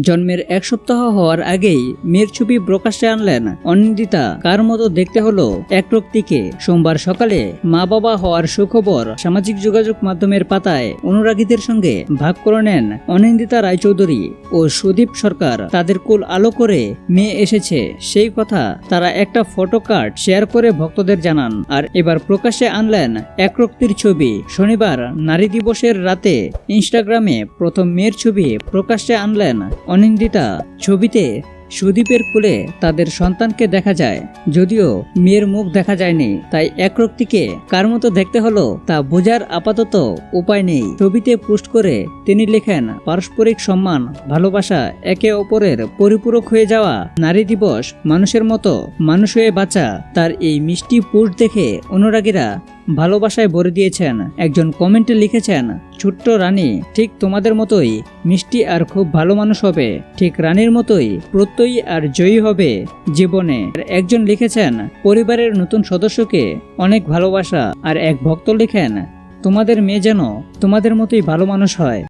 জন্মের এক সপ্তাহ হওয়ার আগেই মেয়ের ছবি প্রকাশ্যে আনলেন অনিন্দিতা। কার মতো দেখতে হলো এক রক্তিকে সোমবার সকালে মা বাবা হওয়ার সুখবর সামাজিক যোগাযোগ মাধ্যমের পাতায় অনুরাগীদের সঙ্গে ভাগ করে নেন অনিন্দিতা রায়চৌধুরী ও সুদীপ সরকার। তাদের কুল আলো করে মেয়ে এসেছে। সেই কথা তারা একটা ফটো কার্ড শেয়ার করে ভক্তদের জানান। আর এবার প্রকাশ্যে আনলেন একরক্তির ছবি। শনিবার নারী দিবসের রাতে ইনস্টাগ্রামে প্রথম মেয়ের ছবি প্রকাশ্যে আনলেন অনিন্দিতা ছবিতে সুদীপের কুলে তাদের সন্তানকে দেখা যায়। যদিও মেয়ের মুখ দেখা যায়নি, তাই একরক্তিকে কার মতো দেখতে হলো তা বোঝার আপাতত উপায় নেই। ছবিতে পোস্ট করে তিনি লেখেন, পারস্পরিক সম্মান, ভালোবাসা একে অপরের পরিপূরক হয়ে যাওয়া নারী দিবস, মানুষের মতো মানুষ হয়ে বাঁচা, তার এই মিষ্টি পোস্ট দেখে অনুরাগীরা ভালোবাসায় ভরে দিয়েছেন। একজন কমেন্টে লিখেছেন, ছোট্ট রানী, ঠিক তোমাদের মতোই মিষ্টি আর খুব ভালো মানুষ হবে। ঠিক রানীর মতোই প্রত্যয়ী আর জয়ী হবে জীবনে। একজন লিখেছেন, পরিবারের নতুন সদস্যকে অনেক ভালোবাসা। আর এক ভক্ত লিখেন, তোমাদের মেয়ে যেন তোমাদের মতোই ভালো মানুষ হয়।